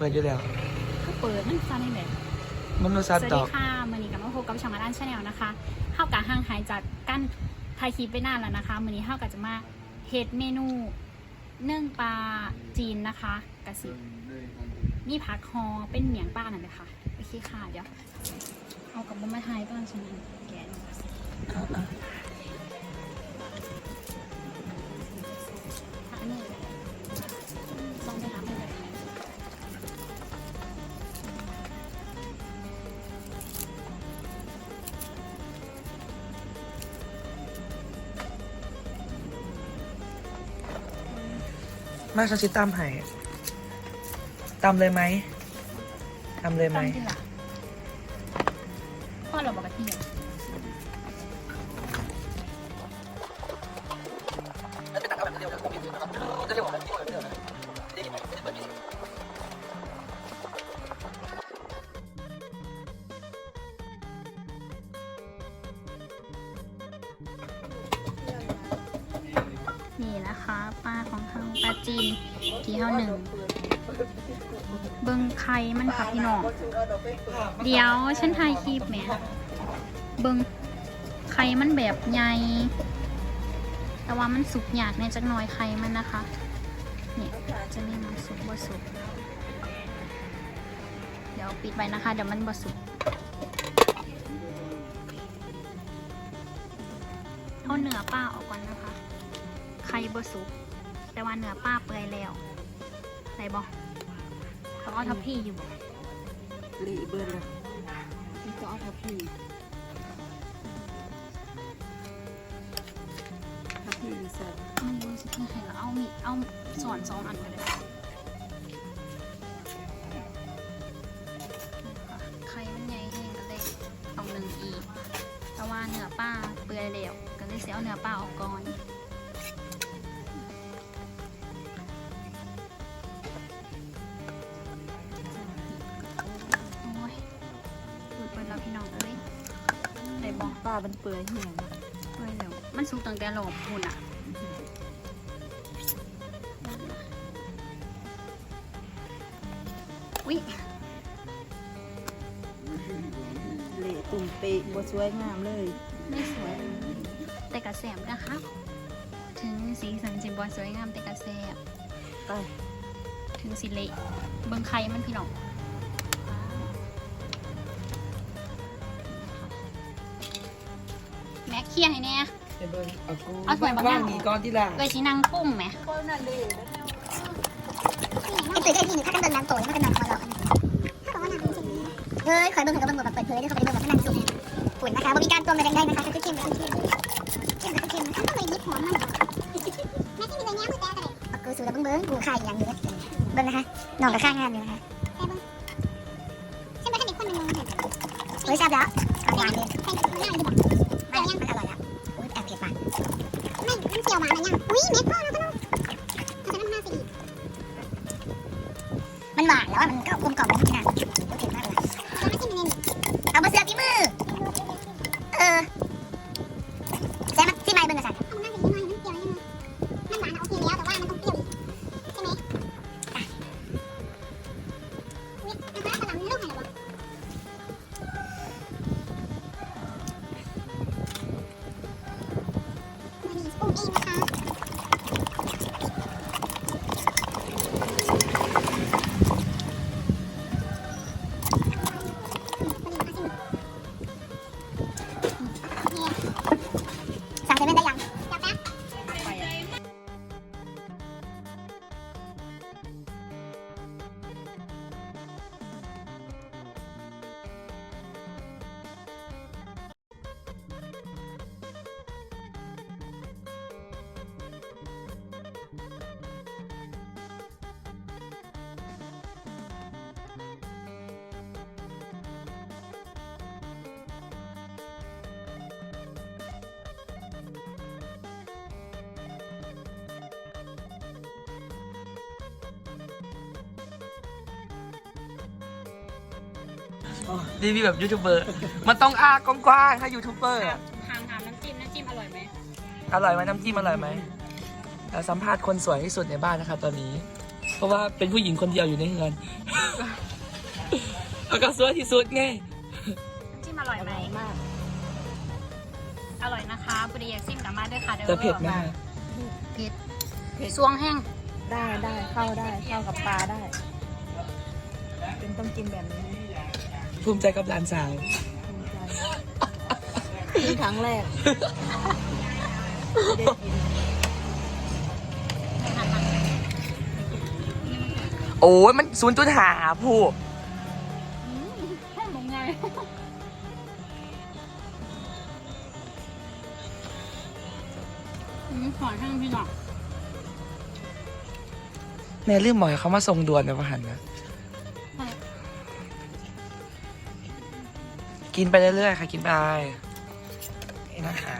เปิดอยู่แล้ว ก็เปิดมันฟันในแบบมันรู้สซัวัดสดดีอก ค่ะมือนี้กับมาพบกับช่องอาร์ตชาแนลนะคะเข้ากับห่างหายจากกั้นไทยคลิปไปนานแล้วนะคะมือนี้เข้ากับจะมาเฮ็ดเมนูนึ่งปลาจีนนะคะกะสินี่ผักฮอเป็นเหมียงป้าหน่อยไหมคะโอเคค่ะเดี๋ยวเอากับบุมมาไทยก่อนฉันแกะหน่อย มาฉันชิตามให้ตามเลยไหมตามเลยไหมตั้งที่หลังพ่อเราบอกกะทิอะนี่ นะคะ ปลาของทางปลาจีนกี่เท่าหนึ่ง เบิ้งไข่มันค่ะพี่น้อง เดี๋ยวฉันถ่ายคลิปแหมเบิ้งไข่มันแบบใหญ่ แต่ว่ามันสุกยากในจักน่อยไข่มันนะคะเนี่ยจะมีมันสุกบ่สุก เดี๋ยวปิดไว้นะคะ เดี๋ยวมันบ่สุกเอาเนื้อป้าออกก่อนนะคะ ไข่บ่สุก แต่ว่าเนื้อป้าเปื่อยแล้วไหนบอกต้องเอาทับพี่อยู่บ่หลีเบิร์เลยนี่ก็เอาทับพี่ทับพี่ใส่ไม่รู้สิที่ให้เราเอามีเอาสอนสองอันไปเลยไข่มันใหญ่แห้งก็เลยเอาหนึ่งอีกแต่ว่าเนื้อป้าเปื่อยแล้วก็เลยเสียเอาเนื้อป้าออกก่อนามันเปื่อยเหี่ยงเปื่อยแล้วมันสุกตั้งแต่โหลบคุณอะอุ๊ยเละตุ่มเปะบสวยงามเลย ไม่สวย แต่กระแสบนะคะ ถึงสีสันจิบอสวยงามแต่กระแสบไปถึงสีเละเบิ้งไข่มันพี่น้อง เคี่ยงให้แน่เดี๋ยวเบิ่งเอากูเอาถ้วยมานั่ว่างนี่ก่อนที่ล่ะเลยชีนังกุ้งไหมไอ้ตุ๋ยได้ที่หนึ่งถ้ากันเดินน้ำโตแล้วมันก็นมาหลอกถ้าบอกเฮ้ยคอยเบิ่งคอยเบิ่งแบบเปิดเผยด้วยเขาไปเบิ่งแบบนั่งสุกฝุ่นนะคะบ่มีการตัวอะไรใดๆนะคะก็คือเข้มกับเข้มเข้มกับเข้มมันต้องไปยิบหอมมันแม่ที่มีแต่แง่มือแต่อะไรกูสูดแล้วเบิ่งเบิ่งกูไข่อย่างนี้เบิ่งนะคะน้องกับข้างงานอยู่นะคะแต่เบิ่งฉันว่เด็กคนนมองเห็นเฮ้ยทราบแล้วขออย่างนี้ใครมันง่าย รีวิวแบบยูทูบเบอร์ มันต้องอ้ากว้างๆถ้ายูทูบเบอร์อะถามถามน้ำจิ้มน้ำจิ้มอร่อยไหมอร่อยไหมน้ำจิ้มอร่อยไหมแล้วสัมภาษณ์คนสวยที่สุดในบ้านนะคะตอนนี้ เพราะว่าเป็นผู้หญิงคนเดียวอยู่ในเรือนเอากระซัวที่สุดไงจิ้มอร่อยไหมมาก อร่อยนะคะบุรีอยากซิมกลับมาด้วยค่ะเด้อจะเผ็ดไหมเผ็ดสวงแห้งได้ได้เข้าได้เข้ากับปลาได้เป็นต้องกินแบบนี้ ภูมิใจกับหลานสาวภูมิใจนี่ครั้งแรกไม่ได้กินโอ้ยมันศูนย์จุดหาผู้แห้งลงไงอืมหอยแห้งพี่หน่อย แม่ลืมหมอยเขามาส่งด่วนในประหันนะ กินไปเรื่อยๆค่ะ กินไปนี่นะคะ